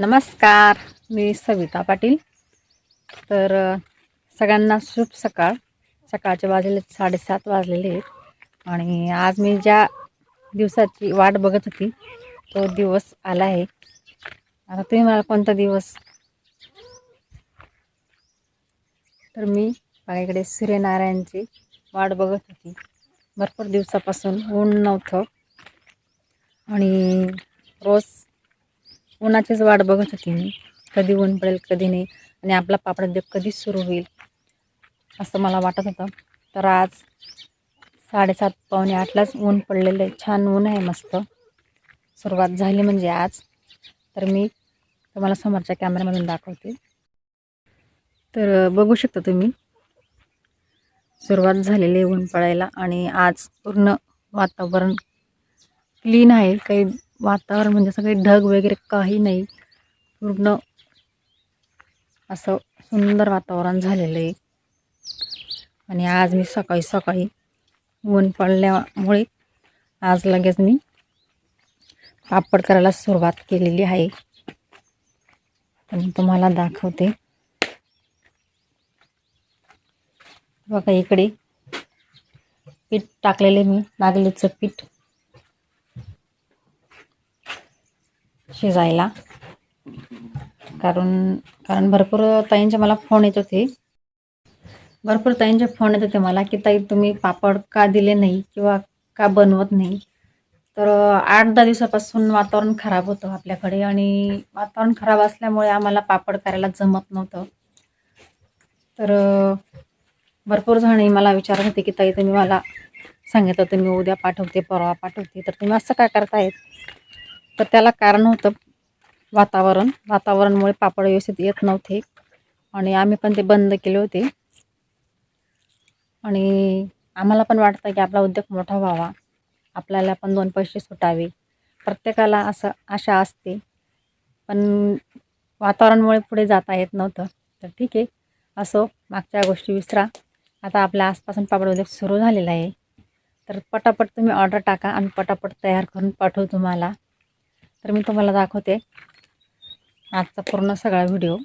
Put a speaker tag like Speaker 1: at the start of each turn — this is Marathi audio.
Speaker 1: नमस्कार मी सविता पाटील. तर सगळ्यांना शुभ सकाळ. सकाळचे वाजले साडेसात वाजलेले आहेत. आणि आज मी ज्या दिवसाची वाट बघत होती तो दिवस आला आहे. आता तुम्ही मला कोणता दिवस? तर मी माझ्याकडे सूर्यनारायणची वाट बघत होती. भरपूर दिवसापासून ऊन नव्हतं. आणि रोज उन्हाचीच वाट बघत होती मी. कधी ऊन पडेल कधी नाही. आणि आपला पापड कधीच कधी सुरू होईल असं मला वाटत होतं. तर आज साडेसात पावणे आठलाच ऊन पडलेलं आहे. छान ऊन आहे मस्त. सुरुवात झाली म्हणजे आज. तर मी तुम्हाला समोरच्या कॅमेऱ्यामधून दाखवते. तर बघू शकता तुम्ही. सुरुवात झालेली आहे ऊन पडायला आणि आज पूर्ण वातावरण क्लीन आहे. काही वातावरण म्हणजे सगळे ढग वगैरे काही नाही. पूर्ण असं सुंदर वातावरण झालेलं आहे. आणि आज मी सकाळी सकाळी ऊन पडल्यामुळे आज लगेच मी पापड करायला सुरुवात केलेली आहे. पण तुम्हाला दाखवते. बघा इकडे पीठ टाकलेले मी नागलीचं पीठ. शिजायला. कारण कारण भरपूर ताईंचे मला फोन येत होते. भरपूर ताईंचे फोन येत होते मला की ताई तुम्ही पापड का दिले नाही किंवा का बनवत नाही? तर आठ दहा दिवसापासून वातावरण खराब होतं आपल्याकडे आणि वातावरण खराब असल्यामुळे आम्हाला पापड करायला जमत नव्हतं. तर भरपूर जणी मला विचारत होते की ताई तुम्ही मला सांगितलं होतं मी उद्या पाठवते परवा पाठवते. तर तुम्ही असं काय करतायत? तर त्याला कारण होतं वातावरण. वातावरणमुळे पापड व्यवस्थित येत नव्हते. आणि आम्ही पण ते बंद केले होते. आणि आम्हाला पण वाटतं की आपला उद्योग मोठा व्हावा. आपल्याला पण दोन पैसे सुटावे. प्रत्येकाला असं आशा असते. पण वातावरणमुळे पुढे जाता येत नव्हतं. तर ठीक आहे. असो मागच्या गोष्टी विसरा. आता आपल्या आसपासून पापड उद्योग सुरू झालेला आहे. तर पटापट तुम्ही ऑर्डर टाका आम्ही पटापट तयार करून पाठवू तुम्हाला. तर मी तुम्हाला दाखवते. आजचा पूर्ण सगळा व्हिडिओ.